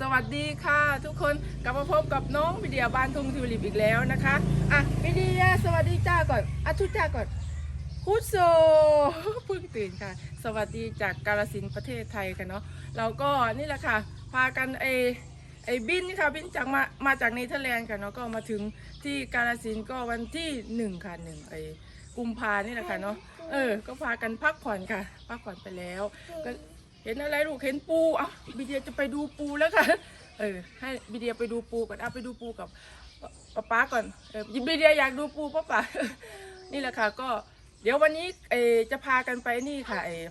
สวัสดีค่ะ ทุกคนกลับมาพบกับน้องวิเดียบ้านทุ่งทิวลิปอีกแล้วนะคะอะวิเดียสวัสดีจ้าก่อนอะทุจ้าก่อนพุโซเพิ่งตื่นค่ะ สวัสดีจากกาลสินประเทศไทยค่ะเนาะเราก็นี่แหละค่ะ พากันไอไอบินค่ะบินจากมามาจากเนเธอร์แลนด์ค่ะเนาะก็มาถึงที่กาลสินก็วันที่หนึ่งค่ะหนึ่งไอกุมภานี่แหละค่ะเนาะเออ ก็พากันพักผ่อนค่ะ พักผ่อนไปแล้วก็ เห็นอะไรลูกเห็นปูอะบิเดียจะไปดูปูแล้วค่ะ เออ ให้บิเดียไปดูปูก่อนเอาไปดูปูกับป๊าป๊าก่อนเออบิเดียอยากดูปูป๊าป๊านี่แหละค่ะ ก็เดี๋ยววันนี้เออจะพากันไปนี่ค่ะเออ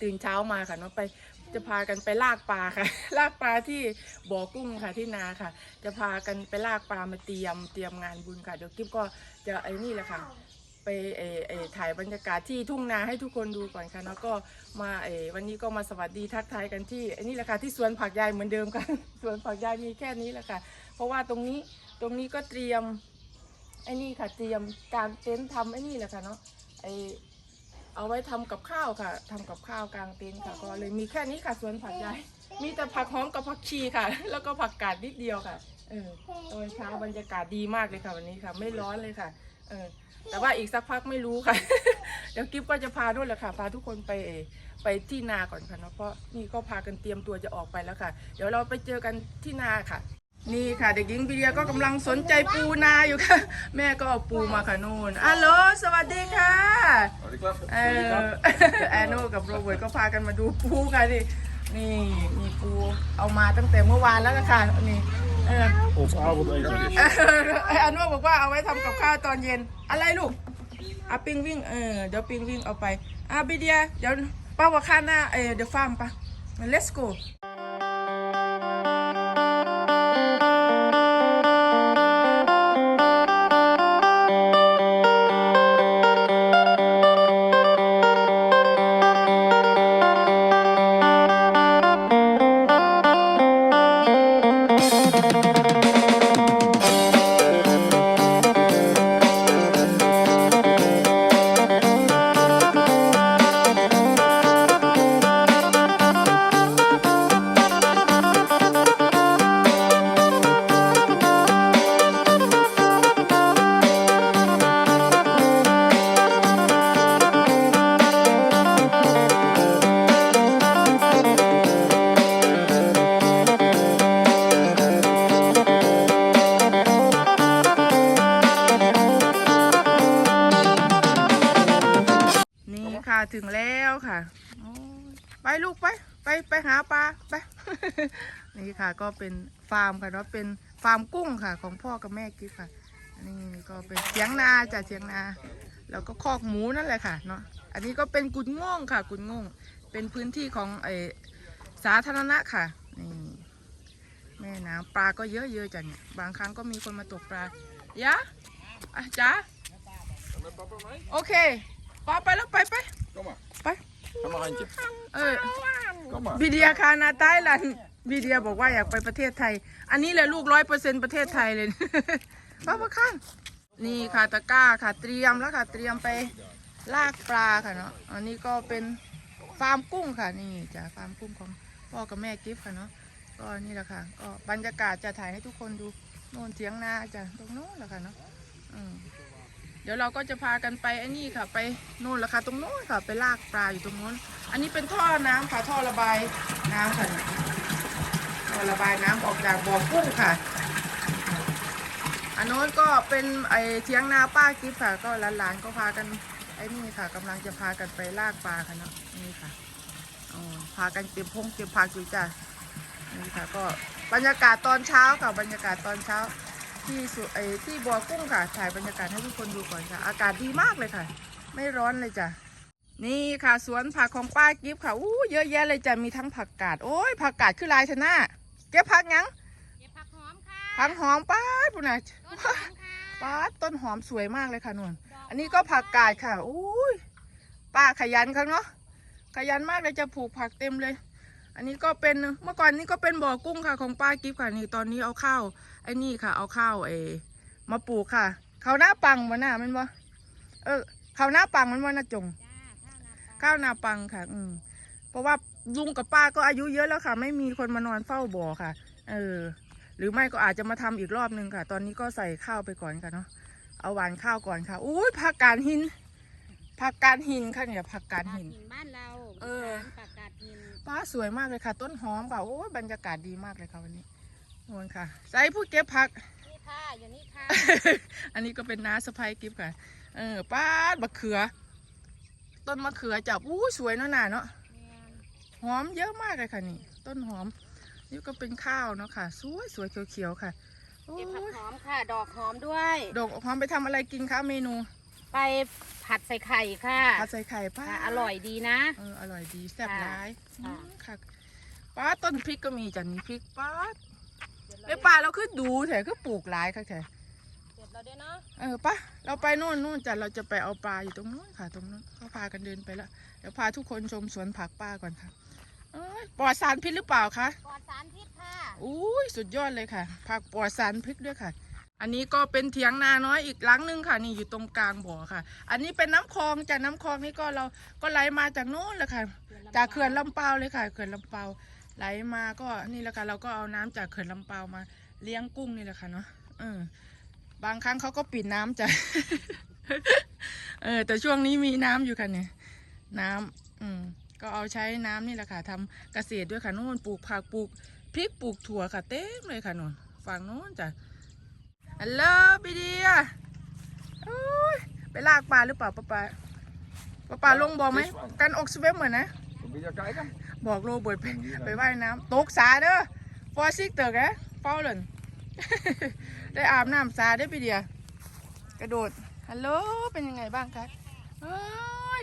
ตื่นเช้ามาค่ะเนาะไปจะพากันไปลากปลาค่ะ ลากปลาที่บ่อกุ้งค่ะที่นาค่ะ จะพากันไปลากปลามาเตรียมเตรียมงานบุญค่ะ เดี๋ยวกิ๊บก็จะไอ้นี่แหละค่ะ เอเอถ่ายบรรยากาศที่ทุ่งนาให้ทุกคนดูก่อนค่ะแล้วก็มาเอวันนี้ก็มาสวัสดีทักทายกันที่อ้นี่แหละค่ะที่สวนผักยายเหมือนเดิมค่ะสวนผักยายมีแค่นี้แหละค่ะ เพราะว่าตรงนี้ตรงนี้ก็เตรียมไอ้นี่ค่ะเตรียมการเต็นท์ทำไอ้นี่แหละค่ะเนาะไอเอาไว้ทำกับข้าวค่ะทำกับข้าวกลางเต็นท์ค่ะ ก็เลยมีแค่นี้ค่ะสวนผักยายมีแต่ผักหอมกับผักชีค่ะ แล้วก็ผักกาดนิดเดียวค่ะเออตอนเช้าบรรยากาศดีมากเลยค่ะวันนี้ค่ะ ไม่ร้อนเลยค่ะ เออ แต่ว่าอีกสักพักไม่รู้ค่ะ เดี๋ยวกิฟก็จะพาด้วยแหละค่ะ พาทุกคนไปเออไปที่นาก่อนค่ะเนาะเพราะนี่ก็พากันเตรียมตัวจะออกไปแล้วค่ะ เดี๋ยวเราไปเจอกันที่นาค่ะ นี่ค่ะ เด็กหญิงบีเดียก็กำลังสนใจปูนาอยู่ค่ะ แม่ก็เอาปูมาค่ะนู่นอัลโหลสวัสดีค่ะสวัสดีครับเออแอนโนกับโรเบิร์ตก็พากันมาดูปูค่ะดินี่มีปูเอามาตั้งแต่เมื่อวานแล้วค่ะนี่ เออ Ons avondeten is. ไออันว่าบอกว่าเอาไว้ทำกับข้าวตอนเย็น อะไรลูกอาปิงวิ่งเออเดี๋ยวปิงวิ่งเอาไปอะบีเดียเดี๋ยวป้าว่าข้าหน้าเออเดี๋ยวฟาร์มปะ let's go ไปหาไปนี่ค่ะก็เป็นฟาร์มค่ะเนาะเป็นฟาร์มกุ้งค่ะ ของพ่อกับแม่กิ๊ฟค่ะนี่ก็เป็นเถียงนาจ้ะเถียงนา แล้วก็คอกหมูนั่นแหละค่ะเนาะอันนี้ก็เป็นกุดง่องค่ะ กุดง่องเป็นพื้นที่ของไอสาธารณะค่ะนี่แม่น้ำปลาก็เยอะๆจ้ะเนี่ยบางครั้งก็มีคนมาตกปลายะอะจ้าโอเคปอไปแล้วไปไปไป Ga maar handje. เออ Kom maar. บีเดียคานาไต้ลันบีเดียบอกว่าอยากไปประเทศไทย อันนี้แหละลูกร้อยเปอร์เซ็นประเทศไทยเลย ป้าประข้างนี่ค่ะตะกร้าค่ะเตรียมแล้วค่ะเตรียมไปลากปลาค่ะเนาะ อันนี้ก็เป็นฟาร์มกุ้งค่ะนี่จ้ะฟาร์มกุ้งของพ่อกับแม่กิฟต์ค่ะเนาะ ก็นี่แหละค่ะก็บรรยากาศจะถ่ายให้ทุกคนดูโน่นเถียงนาจ้ะตรงโน้นแหละค่ะเนาะอืม เดี๋ยวเราก็จะพากันไปไอ้นี่ค่ะ ไปโน่นแหละค่ะตรงโน้นค่ะ ไปลากปลาอยู่ตรงโน้น อันนี้เป็นท่อน้ำค่ะท่อระบายน้ำค่ะท่อระบายน้ำออกจากบ่อกุ้งค่ะอันโน้นก็เป็นไอเทียงนาป้ากิฟต์ค่ะ ก็หลานๆก็พากันไอ้นี่ค่ะกำลังจะพากันไปลากปลาค่ะเนาะนี่ค่ะพากันเก็บพงเก็บผักอยู่จ้ะนี่ค่ะ ก็บรรยากาศตอนเช้าค่ะบรรยากาศตอนเช้า ที่สุไอที่บ่อกุ้งค่ะ ถ่ายบรรยากาศให้ทุกคนดูก่อนค่ะ อากาศดีมากเลยค่ะ ไม่ร้อนเลยจ้ะ นี่ค่ะสวนผักของป้ากิฟต์ค่ะ อู้เยอะแยะเลยจ้ะ มีทั้งผักกาด โอ้ย ผักกาดคือลายชนะเก็บผักหยังเก็บผักหอมค่ะ ผักหอมป้าดปุ่นน่ะต้นหอมค่ะป้าดต้นหอมสวยมากเลยค่ะนวลอันนี้ก็ผักกาดค่ะอุ้ย ป้าขยันครับเนาะ ขยันมากเลยจะปลูกผักเต็มเลย อันนี้ก็เป็น เมื่อก่อนนี้ก็เป็นบ่อกุ้งค่ะของป้ากิฟต์ค่ะ นี่ตอนนี้เอาข้าว ไอ้นี่ค่ะ เอาข้าวเอมาปลูกค่ะเขาวหน้าปังมันน่ะมันบ่เออเขาวหน้าปังมันว่าน่าจงจ้าข้าวนาปลาข้าวนาปังค่ะ อืมเพราะว่าลุงกับป้าก็อายุเยอะแล้วค่ะ ไม่มีคนมานอนเฝ้าบ่อค่ะ เออ หรือไม่ก็อาจจะมาทำอีกรอบนึงค่ะ ตอนนี้ก็ใส่ข้าวไปก่อนค่ะเนาะเอาหวานข้าวก่อนค่ะอุ้ยผักกาดหินผักกาดหินค่ะเนี่ยผักกาดหินบ้านเรา เออปากกาดหินป้าสวยมากเลยค่ะ ต้นหอมค่ะโอ้ยบรรยากาศดีมากเลยค่ะวันนี้ นวลค่ะใส่ผู้เก็บผัก นี่ค่ะอยู่นี่ค่ะอันนี้ก็เป็นน้าสะพายกิฟต์ค่ะ เออป้าดมะเขือ ต้นมะเขือจับอู้สวยเนาะน่าเนาะหอมเยอะมากเลยค่ะนี่ ต้นหอม นี่ก็เป็นข้าวเนาะค่ะ สวยสวยเขียวๆค่ะโอ้เก็บผักยหอมค่ะ ดอกหอมด้วยดอกหอมไปทำอะไรกินคะเมนู ไปผัดใส่ไข่ค่ะผัดใส่ไข่ป้าค่ะอร่อยดีนะเอออร่อยดีแซ่บค่ะร้ายค่ะอืมค่ะป้าดต้นพริกก็มีจันมีพริกป้าด ไอ้ยป้าเราคือดูแถก็ปลูกหลายค่ะแถเสร็จแล้วด้วยเนาะเออปะเราไปโน่นนู่นจ้ะเราจะไปเอาปลาอยู่ตรงนู้นค่ะ ตรงนู้นเขาพากันเดินไปแล้วเดี๋ยวพาทุกคนชมสวนผักป้าก่อนค่ะเอ้ยปลอดสารพิษหรือเปล่าคะปลอดสารพิษค่ะอุ้ยสุดยอดเลยค่ะ ผักปลอดสารพิษด้วยค่ะ อันนี้ก็เป็นเถียงนาน้อยอีกหลังหนึงค่ะ นี่อยู่ตรงกลางบ่อค่ะ อันนี้เป็นน้ำคลองจากน้ำคลองนี่ก็เราก็ไหลมาจากโน้นแหละค่ะ จากเขื่อนลำเปาวเลยค่ะ เขื่อนลำเปาว ไหลมาก็นี่แหละค่ะเราก็เอาน้ำจากเขื่อนลำเปาวมาเลี้ยงกุ้งนี่แหละค่ะเนาะเออบางครั้งเขาก็ปิดน้ำจ้ะเออ แต่ช่วงนี้มีน้ำอยู่ค่ะเนี่ย น้ำอืม ก็เอาใช้น้ำนี่แหละค่ะทำเกษตรด้วยค่ะนู่นปลูกผักปลูกพริกปลูกถั่วค่ะเต็มเลยค่ะนู่นฝั่งโน้นจ้ะฮัลโหลพี่เดียโอ้ยไปลากปลาหรือเปล่าป้าปาป้าปาลงบ่อไหมกันออกสเวมเหมือนนะ Wil je kijken? บอกโรเบิร์ตไปไปว่ายน้ำตกสาเด้อฟอซิกเตอร์แกเฝ้าเลยได้อาบน้ำสาได้อพี่เดียกระโดดฮัลโหลเป็นยังไงบ้างคะเอ้ย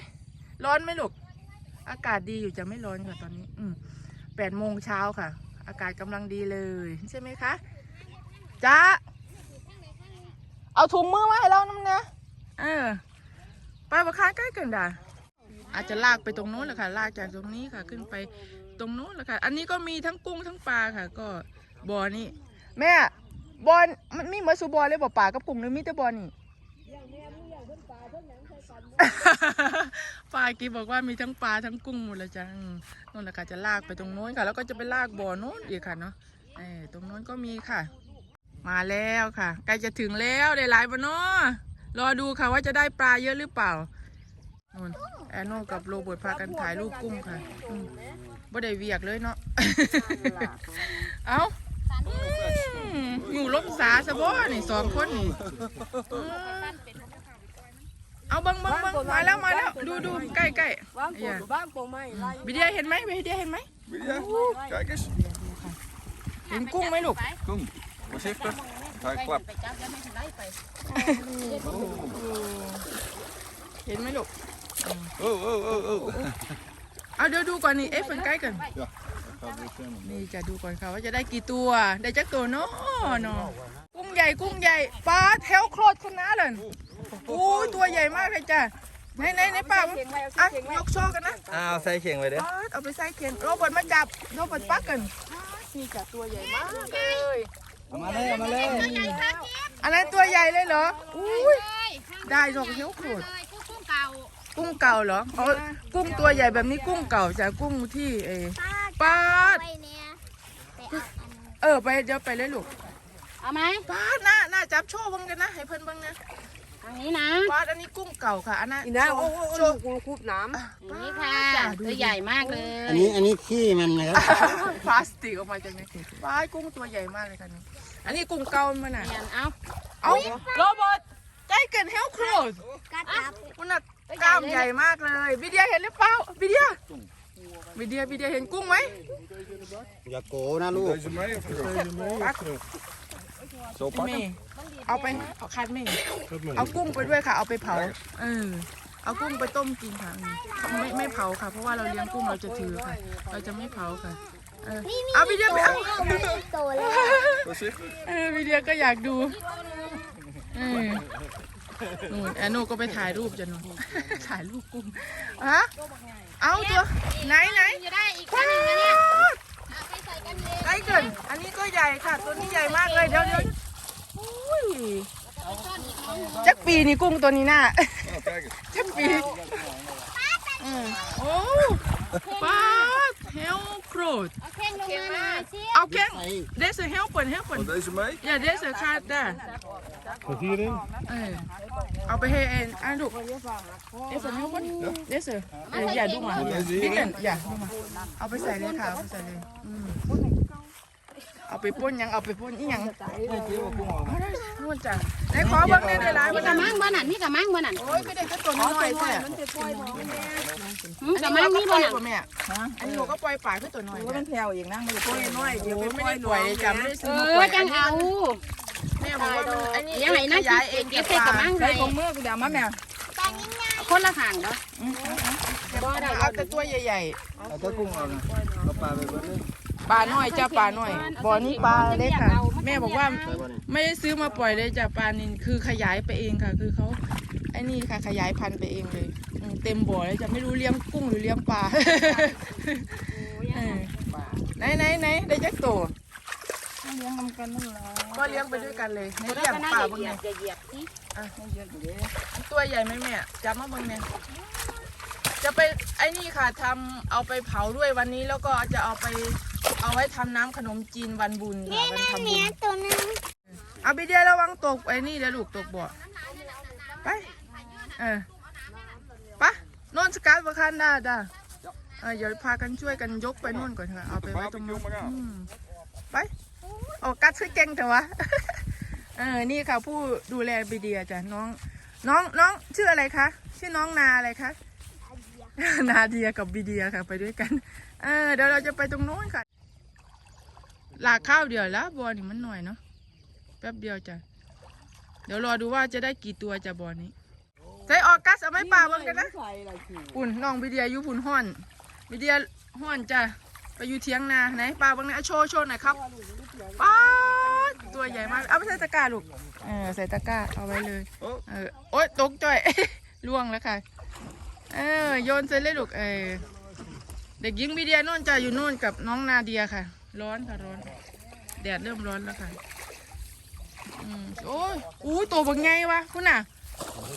ร้อนไหมลูก อากาศดีอยู่จะไม่ร้อนค่ะตอนนี้ อืมแปดโมงเช้าค่ะ อากาศกำลังดีเลย ใช่ไหมคะจ้าเอาถุงมือมาให้เราน้ำนะเออไปบักค้าใกล้เกินด่า อาจจะลากไปตรงโน้นแหละค่ะลากจากตรงนี้ค่ะ ขึ้นไปตรงโน้นแหละค่ะ อันนี้ก็มีทั้งกุ้งทั้งปลาค่ะ ก็บ่อนี่ แม่บอลมันมีเหมือนสูบอลเลยบ่ปลากับกุ้งเลยมีแต่บอลนี่ ปลากีบอกว่ามีทั้งปลาทั้งกุ้งหมดเลยจ้ะอืมนู่นแหละค่ะจะลากไปตรงโน้นค่ะ แล้วก็จะไปลากบ่อโน้นอีกค่ะเนาะเออตรงโน้นก็มีค่ะ มาแล้วค่ะใกล้จะถึงแล้วได้หลายบ่เนาะรอดูค่ะว่าจะได้ปลาเยอะหรือเปล่า นู่นแอนโนกับโรเบิร์ตพากันถ่ายรูปกุ้งค่ะอืมบ่ได้เวียกเลยเนาะ เอ้าอืมอยู่ลบสาซะบ่นี่สองคนนี่อืมเอาเบังเบังเบังมาแล้วมาแล้วดูดูใกล้ใกล้บ้างผมบ้างผมไม่ไล่วิเดียเห็นไหมวิเดียเห็นไหม Wil je? Kijk eens. เห็นกุ้งไหมลูก Kom, voorzichtig. Ga je klap. ไปจับแล้วไม่ถึงไล่ไปเห็นไหมลูก Oh, oh, oh, oh. เอาเดี๋ยวดูก่อนนี่เอ๊ะเป็นใกล้กัน Gaat weer zwemmen. นี่จะดูก่อนค่ะว่าจะได้กี่ตัวได้จักตัวเนาะเนาะกุ้งใหญ่กุ้งใหญ่ปลาแถวโครดขนาดเลยโอ้ยตัวใหญ่มากเลยจ้ะไหนไหนไหนปลาอะยกโชว์กันนะอ้าวใส่เข่งไปเด้อปาดเอาไปใส่เข็นโรเบิร์ตมาจับโรเบิร์ตปักกันนี่จ้ะตัวใหญ่มากเลยเอามาเลยเอามาเลยอันนั้นตัวใหญ่เลยเหรออุ้ยเลยได้ดอกเขียวโครด กุ้งเก่าเหรออ๋อกุ้งตัวใหญ่แบบนี้กุ้งเก่าจ้ะกุ้งที่เออปาดไปเนี่ยเออไปเดี๋ยวไปเลยลูกเอาไหมปาดหน้าหน้าจับโชว์บังกันนะให้เพิ่นเบังนะทางนี้นะปาดอันนี้กุ้งเก่าค่ะอันนั้นอีน่าโชโอ้ว์โหโชลูว์กกูคูบน้อย่างนี้ค่ะจ้ะดูตัวดิใหญ่มากเลย อันนี้อันนี้ขี้มันนะครับพลาสติกออกมาจากไหนปาดกุ้งตัวใหญ่มากเลยค่ะนี่อันนี้กุ้งเก่ามันน่ะเปลี่ยนเอาเอาโรเบิร์ตใจเกินเฮลโครดกัดจับมันน่ะ กล้ามใหญ่มากเลยวิเดียเห็นหรือเปล่าวิเดียวิเดียวิเดียเห็นกุ้งไหมอย่าโกนะลูก Deze mee of terug? Pak. Zo เม pakken. ย์เอาไปเอาคัดเมย์เอากุ้งไปด้วยค่ะ เอาไปเผาเออเอากุ้งไปต้มกินค่ะอืมไม่ไม่เผาค่ะ เพราะว่าเราเลี้ยงกุ้งเราจะถือค่ะ เราจะไม่เผาค่ะ เออเอาวิเดียไปเอา Voorzichtig. เออวิเดียก็อยากดูเออ นู่นแอนโนก็ไปถ่ายรูปจ้ะนู่น ถ่ายรูปกุ้งฮะเอาตัวไหนไหนจะได้อีกคันหนึ่งนะเนี่ยเอาไปใส่กันเลยใกล้เกินอันนี้ก็ใหญ่ค่ะ ตัวนี้ใหญ่มากเลยเดี๋ยวเดี๋ยวอุ้ยจักปีนี่กุ้งตัวนี้น่ะ Oh, kijk eens. จักปีอืมโอ้ป้าด help fruit เอาแข้งลงมาหน่อยสิ เอาแข้ง deze helpen helpen Oh, deze mee? อย่า deze gaat daar Wat hierin? เออเอาไปให้เองอะลูก deze helpen deze เอออย่าดูมา Deze พี่เล่น hierin? อย่าดูมาเอาไปใส่เลยค่ะเอาไปใส่เลยอืมเอาไปป้นยังเอาไปป้นอีหยังเอาได้นวลจ้ะไหนขอเบิ่งได้ได้หลายมีบ่กระนะมังบ่นั่นมีกระมังบ่นั่นโอ้ยก็ได้ก็ตัวน้อยๆแท้หืมกระมังมีบ่นั่นแม่อันนี้หนูก็ปล่อยป่าขึ้นตัวน้อยมันแถวอีกนะมันจะปล่อยน้อยเดี๋ยวไม่ได้ปล่อยเลยจ้ะไม่ได้เอซื้อมาปล่ออยจังเอาแม่บอกว่ามันอันนี้ยังไงนะขยายเองเก็เก็บบใส่ปกระลามังใส่ให้ของมือกูเดี๋ยวมาแม่คนละข้างเด้อเอาแต่ตัวใหญ่เอาตะกุ้งเอานะเอาปลาไปเบิ้ลเลยๆปลาน้อยจ้ะปลาน้อยบ่อนี้ปลาเล็กค่ะ แม่บอกว่าใส่บ่นี่ไม่ได้ซื้อมาปล่อยเลยจ้ะปลานินคือขยายไปเองค่ะ คือเขาไอ้นี่ค่ะขยายพันธุ์ไปเองเลยอืมเต็มบ่อเลยจะไม่รู้เลี้ยงกุ้งหรือเลี้ยงปลาเออไหนไหนไหนได้จักตัว เลี้ยงนำกันนั่นแหละก็เลี้ยงไปด้วยกันเลยในแล้วเลี้ยงก็น่าปลาจะบ้างเหยียเนี่บยเหยียบสิเยอะอยู่เด้ตัวใหญ่ไหมแม่จับมาเบ้างเนี่ยจะไปไอ้นี่ค่ะทำเอาไปเผาด้วยวันนี้แล้วก็จะเอาไปเอาไว้ทำน้ำขนมจีนวันบุญค่ะวันทำบุญตัวนึงเอาไปเดียวระวังตกไอ้นี่เดี๋ยวลูกตกบ่อไปเออไปะโน่นสกัดประคันได้ได้เออเดี๋ยวพากันช่วยกันยกไปโน่นก่อนค่ะเอาไปไว้ตรงนู้นอืมไป โอ้กัดช่วยเก่งเถอะวะ เออ นี่ค่ะผู้ดูแลบีเดียจ้ะน้อง น้องน้องชื่ออะไรคะ ชื่อน้องนาอะไรคะ นาเดียกับบีเดียค่ะ ไปด้วยกัน เออ เดี๋ยวเราจะไปตรงโน้นค่ะ หลากข้าวเดียวแล้วบอลนี่มันหน่อยเนาะ แป๊บเดียวจ้ะ เดี๋ยวรอดูว่าจะได้กี่ตัวจ้ะบอลนี้ใส่ออกกัสเอาไม้ป่าเบิ่งกันนะอุ่นน้องบีเดียอยู่ปุ่นห้อนบีเดียห้อนจ้ะ ไปอยู่เทียงนาไหนป่าเบิ่งนะเอาโชว์โชว์หน่อยครับป้าดตัวใหญ่มาก เอาไปใส่ตะกร้าลูก เออใส่ตะกร้าเอาไว้เลยโอ้เออโอ๊ยตกจ่อยล่วงแล้วค่ะ เออโยนเสร็จเลยลูก เออเด็กหญิงบีเดียโน่นจะอยู่โน่นกับน้องนาเดียค่ะ ร้อนค่ะร้อน แดดเริ่มร้อนแล้วค่ะอืมโอ้ยอู้ตัวบักไงวะคุณน่ะ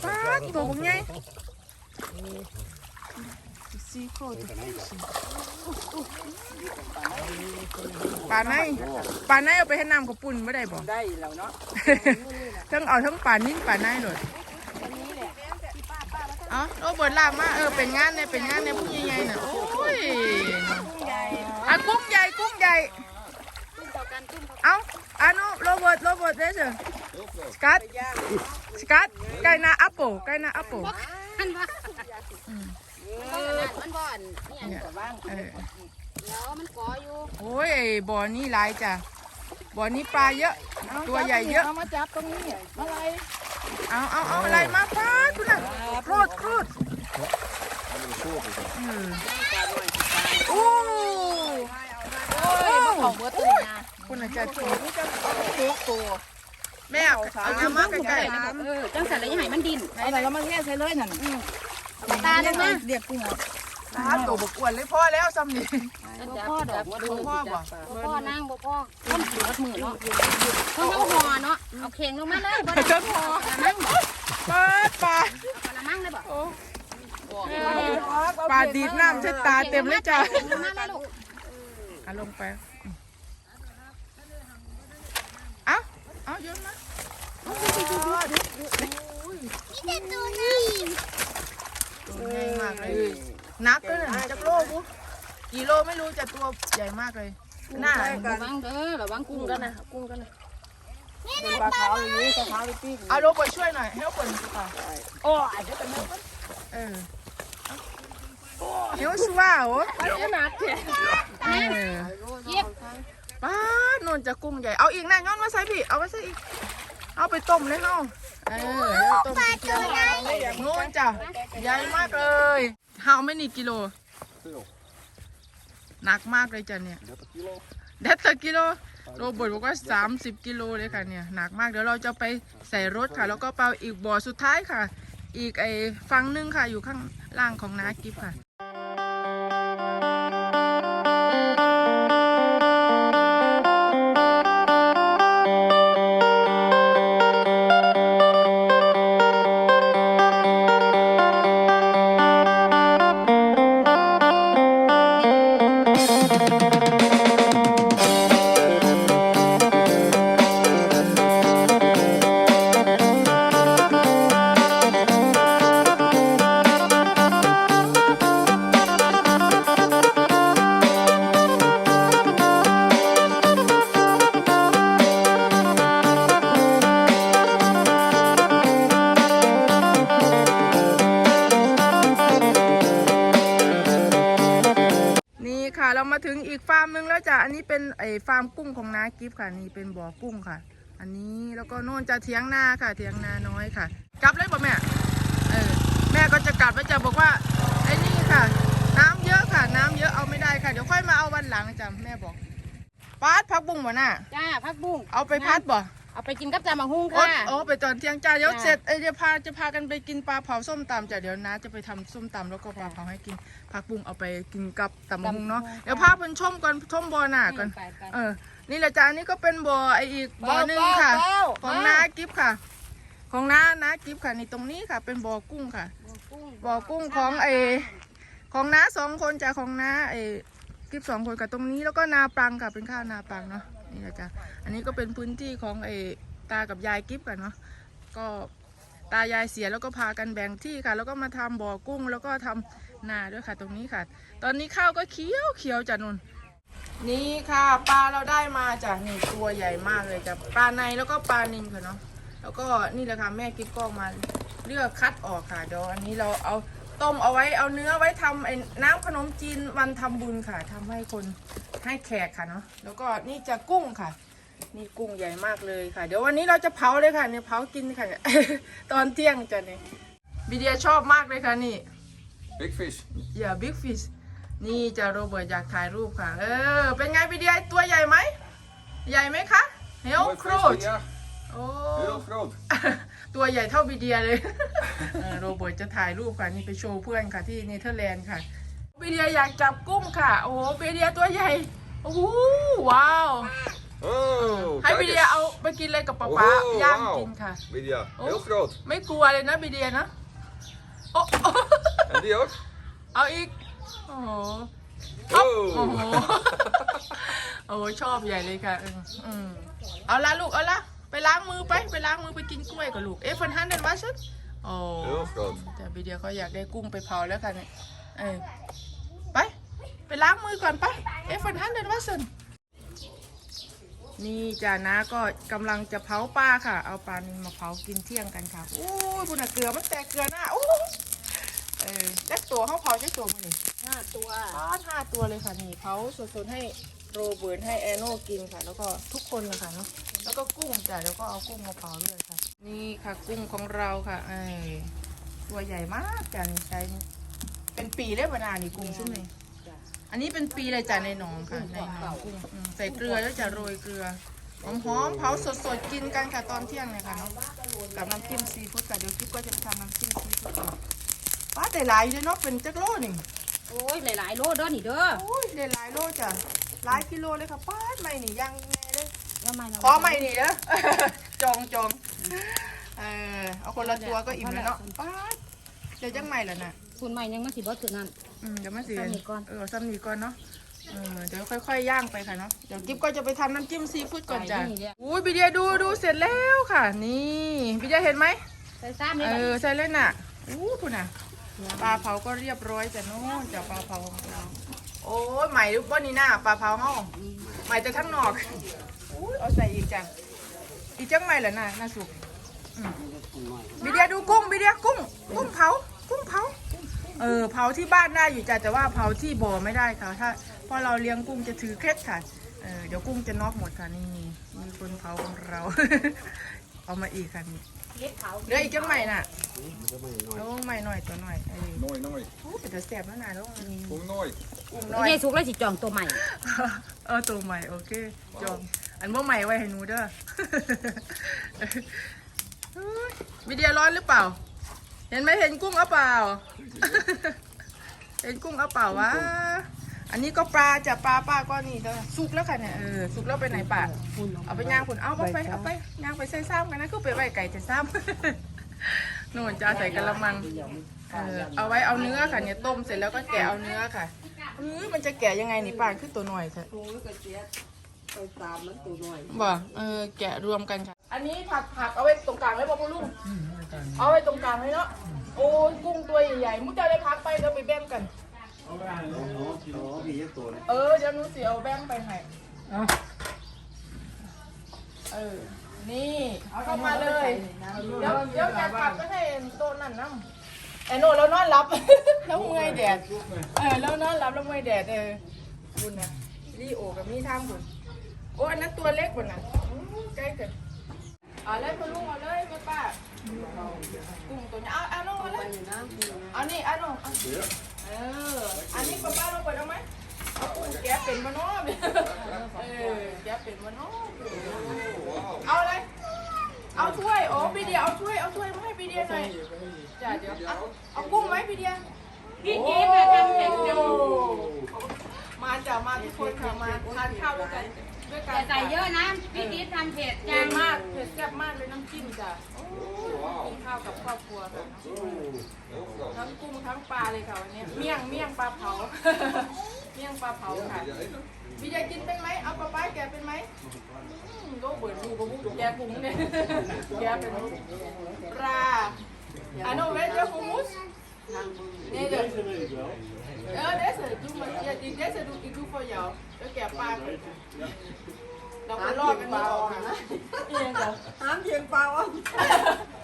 ป้าดตัวบักไง ซีโคตรปลาในปลาในเอาไปให้น้ำกับปุ่นไม่ได้บ่ได้แล้วเนาะทั้งเอาทั้งป่านิ่นป่าในเลยเอาโรเบิร์ตลากมาเออเป็นงานเนี่ยเป็นงานเนี่ยผู้ใหญ่ๆน่ะโอ้ยอะกุ้งใหญ่กุ้งใหญ่เอาอานุโรเบิร์ตโรเบิร์ตเด้อสกัดสกัดไก่นาอัปโปไก่นาอัปโปมันว่า เออมันบ่อนนี่อันเนี่ยเออเดี๋ยวมันก่ออยู่โอ้ยบ่อนี้หลายจ้ะบ่อนี้ปลาเยอะ ตัวใหญ่เยอะ เอามาจับตรงนี้อะไรเอาเอาเอาอะไรมาป้าดคุณน่ะครูดครูดอืมโอ้โอ้ยบ่ของเบิดตัวนี้นะคุณอาจารย์โต๊ะตัวแม่เอาเอาน้ำมาใกล้เออจังสันแล้วยังไงมันดินอะไรแล้วมาแง่ใส่เลยนั่น ตาลงมาเรียกกุ้งออกๆน้ำตัวบกวนเลยพ่อแล้วซ้ำนี่บ่พ่อดอกบ่บ่พ่อบ่พ่อนั่งบ่พ่อต้นถือวัดมือเนาะต้องเอาห่อเนาะเอาเข่งลงมาเลยบ่ได้เจ้าพ่อนั่งบ่ปลาปลาเอากระมังเลยบ่โอ้เออปลาดีดน้ำใช้ตาเต็มเลยจ้ะลงมาเลยลูกเอาลงไปเอาเอาโยนมานี่แต่ตัวนี้ ตัวใหญ่มากเลยนับด้วยนะจักโลบุกี่โลไม่รู้จะตัวใหญ่มากเลยหน้าระวังเด้อระวังกุ้งกันนะกุ้งกันนะเป็นปลาขาวอย่างนี้ปลาขาวไปปิ้งเอาโลกดช่วยหน่อยให้คนค่ะโอ้ยเดี๋ยวกันนะเออเดี๋ยวชัวร์โอ้ไปหนักแท้เออเย็บป้าดนนจะกุ้งใหญ่เอาอีกนะย้อนมาใส่พี่เอามาใส่อีก เอาไปต้มเลยเฮาเออเอาต้มกินนู่นจ้ะใหญ่มากเลยเฮาไม่นี่กิโลหนักมากเลยจ้ะเนี่ยเด็ดตะกิโลโรเบิร์ตบอกว่า 30 กิโลเลยค่ะเนี่ยหนักมากเดี๋ยวเราจะไปใส่รถค่ะ แล้วก็ไปเอาอีกบ่อสุดท้ายค่ะ อีกไอ้ฟังหนึงค่ะอยู่ข้างล่างของนากิฟค่ะ นึงแล้วจ้ะอันนี้เป็นไอฟาร์มกุ้งของน้ากิฟต์ค่ะ นี่เป็นบ่อกุ้งค่ะ อันนี้แล้วก็โน่นจะเทียงนาค่ะเทียงนาน้อยค่ะ กลับเลยป่ะแม่เออแม่ก็จะกลับแล้วจะบอกว่าไอ้นี่ค่ะ น้ำเยอะค่ะ น้ำเยอะเอาไม่ได้ค่ะเดี๋ยวค่อยมาเอาวันหลังจ้ะแม่บอกพัดพักบุ้งบ่น่ะจ้าพักบุ้งเอาไปพัดบ่ เอาไปกินกับจามังหุ้งโอ๊ค่ะยโอ้ไปตอนเที่ยงจ้าเดี๋ยวจ้ะ เสร็จเอ้ยเดี๋ยวพาจะพากันไปกินปลาเผาส้มตำจ้ะเดี๋ยวน้าจะไปทำส้มตำแล้วก็ปลาเผาให้กินพักบุ้งเอาไปกินกับตำมะฮุงเนาะตำบักหุ่งเดี๋ยวพาเพิ่นชมก่อนชมบ่อหน้าก่อน ไปไป เออ นี่แหละจ้าอันนี้ก็เป็นบ่อไออีกบ่อหนึงค่ะของน้ากิฟต์ค่ะ ของน้าน้ากิฟต์ค่ะ นี่ตรงนี้ค่ะ เป็นบ่อกุ้งค่ะ บ่อกุ้งของไอของน้าสองคนจ้ะของน้าไอกิฟต์สองคนกับตรงนี้แล้วก็นาปรังค่ะเป็นข้าวนาปรังเนาะ นี่แหละจ้ะอันนี้ก็เป็นพื้นที่ของไอ้ตากับยายกิฟต์กันเนาะก็ตายายเสียแล้วก็พากันแบ่งที่ค่ะ แล้วก็มาทำบ่อกุ้งแล้วก็ทำนาด้วยค่ะ ตรงนี้ค่ะ ตอนนี้ข้าวก็เขียวเขียวจ้ะนุ่นนี่ค่ะปลาเราได้มาจากนี่ตัวใหญ่มากเลยจ้ะปลาในแล้วก็ปลานิลค่ะเนาะแล้วก็นี่แหละค่ะแม่กิ๊บก็มาเลือกคัดออกค่ะเดี๋ยวอันนี้เราเอา ต้มเอาไว้เอาเนื้อไว้ทำไอ้น้ำขนมจีนวันทำบุญค่ะทำให้คนให้แขกค่ะเนาะแล้วก็นี่จะกุ้งค่ะ นี่กุ้งใหญ่มากเลยค่ะ เดี๋ยววันนี้เราจะเผาเลยค่ะเนี่ยเผากินค่ะตอนเที่ยงจ้ะเนี่ยบีเดียชอบมากเลยค่ะนี่ Big fish. อย่าบิ๊กฟิชนี่จะโรเบิร์ตอยากถ่ายรูปค่ะ เออ เป็นไงพี่เดียตัวใหญ่ไหม ใหญ่ไหมคะเฮล Mooi โคร visje, ช ja. โอ้ Heel groot. ตัวใหญ่เท่าบีเดียเลยเออโรเบิร์ตจะถ่ายรูปค่ะนี่ไปโชว์เพื่อนค่ะที่เนเธอร์แลนด์ค่ะบีเดียอยากจับกุ้งค่ะ โอ้โหบีเดียตัวใหญ่โอ้โหว้าว Oh, ให้ kijk บีเดีย eens. เอาไปกินเลยกับป๊าป๊าโอ้ย่างว้าวกินค่ะ Lydia, Oh. heel groot. ไม่กลัวเลยนะบีเดียนะโอ้ En die ook? เอาอีก โอ้โหโอ้โหโอ้โหชอบใหญ่เลยค่ะเอออืมเอาละลูกเอาละ ไปล้างมือไปไปล้างมือไปกินกล้วยกับลูกเอ๊ะฟันฮันเดนวัชโอ้ Heel groot. แต่บีเดียเขาอยากได้กุ้งไปเผาแล้วค่ะเนี่ยเออไป ไปล้างมือก่อนไปเอ๊ะฟันฮันเดนวัชนี่จ้านะก็กำลังจะเผาปลาค่ะ เอาปลานิลมาเผากินเที่ยงกันค่ะโอ้ยบุญน่ะเกลือมันแตกเกลือหน้าโอ้ยเออแจ็คตัวเขาเผาแจ็คตัวมันนี่ ห้าตัวทอดห้าตัวเลยค่ะนี่เผาสดๆให้โรเบิร์ตให้แอนโน่กินค่ะ แล้วก็ทุกคนเลยค่ะเนาะ แล้วก็กุ้งจ้ะแล้วก็เอากุ้งมาเผาด้วยค่ะ นี่ค่ะกุ้งของเราค่ะไอ้ตัวใหญ่มากจ้ะนี่ใช้เป็นปีเลยบนานี่กุ้งใช่ไหมอันนี้เป็นปีเลยจ้ะในหนองค่ะในหนองกุ้งอืมใส่เกลือแล้วจะโรยเกลือหอมๆเผาสดๆกินกันค่ะตอนเที่ยงเลยค่ะเนาะกับน้ำจิ้มซีฟู้ดค่ะเดี๋ยวกิ๊บก็จะไปทำน้ำจิ้มซีฟู้ดก่อนป้าแต่หลายอยู่เลยเนาะเป็นจักรโลนี่โอ้ยหลายๆโลเด้อนี่เด้อ โอ้ยได้หลายโลจ้ะหลายกิโลเลยค่ะป้าดไม่นี่ยังแม่เลย แล้วไม่ขอไม่นี่เด้อจองจองเออเอาคนละตัวก็อิ่มแล้วเนาะป้าดเดี๋ยวจังใหม่แล้วน่ะคุณไม่ยังมาสิบ่ถึงนั่นอืมเดี๋ยวมาสิซ้ำนี่ก่อนเออซ้ำนี่ก่อนเนาะเออเดี๋ยวค่อยๆย่างไปค่ะเนาะเดี๋ยวกิ๊บก็จะไปทำน้ำจิ้มซีฟู้ดก่อนจ้ะไปนี่เดี๋ยวอุ้ยบีเดียดูดูเสร็จแล้วค่ะ นี่บีเดียเห็นไหมใส่ซ้ำนี่เอบัดอใช่เลยน่ะอู้คุณน่ะปลาเผาก็เรียบร้อยจ้ะโน้นจ้ะปลาเผาของเราโอ้ยใหม่ลูกบ้านนี่น่ะปลาเผาเฮาใหม่แต่ทั้งนอก อู้ยเอาใส่อีกจ้ะอีกจังใหม่เหรอน่ะน่าสุกอืมบิเดียดูกุ้งบิเดียกุ้ง กุ้งเผา กุ้งเผา เออเผาที่บ้านได้อยู่จ้ะแต่ว่าเผาที่บ่อไม่ได้ค่ะ ถ้าเพราะเราเลี้ยงกุ้งจะถือเคล็ดค่ะ เออเดี๋ยวกุ้งจะนอกหมดค่ะนี่มีคนเผาของเรา เอามาอีกค่ะนี่เล็บเขาเหลืออีกจังใหม่น่ะแล้วใหม่หน่อยตัวหน่อยไอ้ Nooi, nooi. โอ้เป็นแต่แสบแล้วนะแล้วมัน Kom nooi. อุ้มไม่น้อยใช่สุกแล้วสิจองตัวใหม่ เออตัวใหม่โอเคจอง อันว่าใหม่ไว้ให้หนูเด้อเฮ้ยวิดีโอร้อนหรือเปล่า เห็นไหมเห็นกุ้งเอาเปล่า เห็นกุ้งเอาเปล่าวะ อันนี้ก็ปลาจะปลาป้าก็นี่เด้อสุกแล้วค่ะเนี่ยเออสุกแล้วไปไหนป่าเอาไปย่างคุณเอาไปเอาไปย่างไปใส่ซ้ำกันนะคือไปไว้ไก่จะซ้ำนู่นจะเอาใส่กระมังเออเอาไว้เอาเนื้อค่ะเนี่ยต้มเสร็จแล้วก็แกะเอาเนื้อค่ะเฮ้ยมันจะแกะยังไงนี่ป่านขึ้นตัวหน่อยค่ะ บ่เออแกะรวมกันค่ะ อันนี้ผักผักเอาไว้ตรงกลางเลยบ่พ่อลุงเอาไว้ตรงกลางเลยเนาะโอ้ยกุ้งตัวใหญ่ๆมุกจะได้พักไปเดี๋ยวไปแบ่งกัน เออเดี๋ยวหนูสิเอาแบ่งไปให้เออ นี่เอาเข้ามาเลย เดี๋ยวเดี๋ยวแกะผักไปให้โต๊ะนั่นน้ำไอ้โน่แล้วนอนหลับ แล้วเมื่อยแดด เออแล้วนอนหลับแล้วเมื่อยแดดเออคุณนะลีโอกับมีทางบุญ โอ้อันนั้นตัวเล็กกว่าน่ะอื้อใกล้เกินเอาเลยคุณลุงเอาเลยแม่ป้ากุ้งตัวนี้เอาเอาลงเอาเลยเอานี่เอาลงเอาเอออันนี้ป้าป้าเราเปิดเอาไหมเอากุ้งแกเป็นมะเนาะเออแกเป็นมะเนเอาเลยเอาถ้วยโอ้พี่เดียเอาถ้วยเอาถ้วยมาให้พี่เดียหน่อยจ้ะเดี๋ยวเอาเอากุ้งไหมพี่เดียพี่จิ๊บอะทำเผ็ดอยู่มาจ้ะมาทุกคนค่ะมาทานข้าวด้วยกัน ด้วยกันแต่ใส่เยอะนะ พี่จิ๊บทำเผ็ดแกจังงมากเผ็ดแซ่บมากเลยน้ำจิ้มจ้ะโอ้กินข้าวกับครอบครัวค่ะทั้งกุ้งทั้งปลาเลยค่ะวันนี้ เมี่ยงเมี่ยงปลาเผา เมี่ยงปลาเผาค่ะพี่เดียกินเป็นไหมเอาปลาป้าแกเป็นไหมอืมก็เบิดดูกระบุกแกกุ้งเนี่ยแกเป็นปลาอันนู้นเวท เจ้ากุ้งมุส Nee, dat. Ja, deze. Doe maar. Ja, die, deze doe ik doe voor jou. Oké, okay, pa. Dan we lopen niet op. Ja, น้ำเย็นเปล่าอะ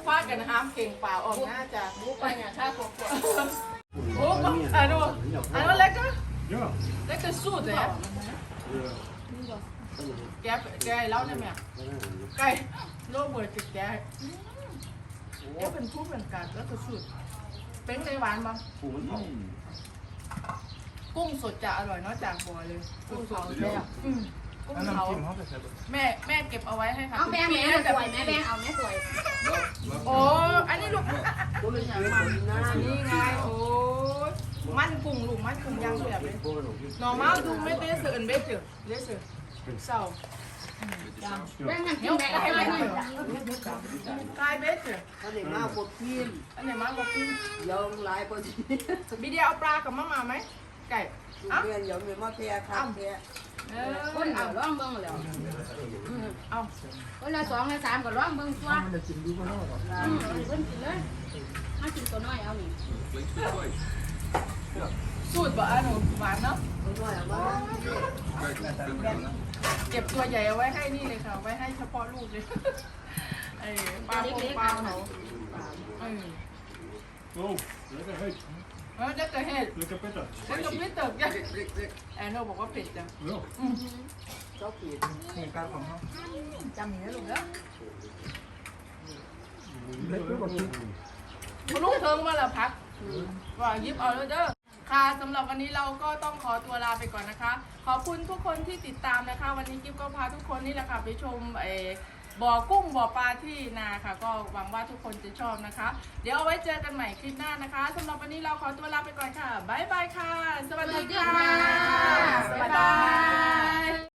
พากันห้ามเก่งเปล่าออกหน้าจ้ะมูไปเนี่ยถ้าขวบขวบโอ้ก็อันนู้นอันนู้นเล็กก็เล็กก็สูดเลยแกแกเล่าได้ไหมไก่โลกเบิร์ดติดแกแกเป็นผู้เป็นการแล้วก็สูดเป็นในหวานมั้ง กุ้งสดจะอร่อยเนอกจากบัวเลยกุ้งเผาเลยอะอืมกุ้งแล้วเผาน้ำจิ้มเขาไปใส่แบบแม่แม่เก็บเอาไว้ให้ค่ะเอาแบงทุแม่กปีสวยแม่แบงเอาแม่สวยโอ้อันนี้ลูกนี่ไงโอ้มันกุ้งลูกมันกุ้งย่างแบบเลย normal du met deze een beetje deze zo แบงกันกิ heel นแบงกัน klein หน่อย beetje klein beetje อันนี้มากกว่าพิมอันไหนมากกว่ากุ้งยองหลายกว่าที่บีเดียเอาปลากับมะมาไหม ไก่เอ้าเรียนยองมีมาแพร่ครับแพร่เอคนอเอาเอาร้องเบิ่งแล้วเอาคนละสองละสามก็ร้องเบิ่งตัวมันจะกินดูก็ได้หรออืมเพิ่นกินเลยมากินตัวน้อยเอานี่สูตรบ่อะหนูหวานเนาะคนน้อยเอามาเก็บตัวใหญ่เอาไว้ให้นี่เลยค่ะ ไว้ให้เฉพาะลูกเลยเออปลาพงปลาเขาเออ Oh, lekker heet. แล้ว จะเกิดเหตุ Lekker pittig. แล้วก็ไม่เติบยังแอนโนบอกว่าเผ็ดจัง Ja. เจ้าขีดเหตุการณ์ของเขาจำอย่างนี้ลูกเด้อเล็กหรือเปล่าพี่คุณลุงเทิงมาแล้วพักว่ายิบเอาแล้วเด้อค่ะสำหรับวันนี้เราก็ต้องขอตัวลาไปก่อนนะคะ ขอบคุณทุกคนที่ติดตามนะคะ วันนี้กิ๊บก็พาทุกคนนี่แหละค่ะไปชมเออ บ่อกุ้งบ่อปลาที่นาค่ะ ก็หวังว่าทุกคนจะชอบนะคะ เดี๋ยวเอาไว้เจอกันใหม่คลิปหน้านะคะสำหรับวันนี้เราขอตัวลาไปก่อนค่ะบ๊ายบายค่ะ สวัสดีค่ะบ๊ายบาย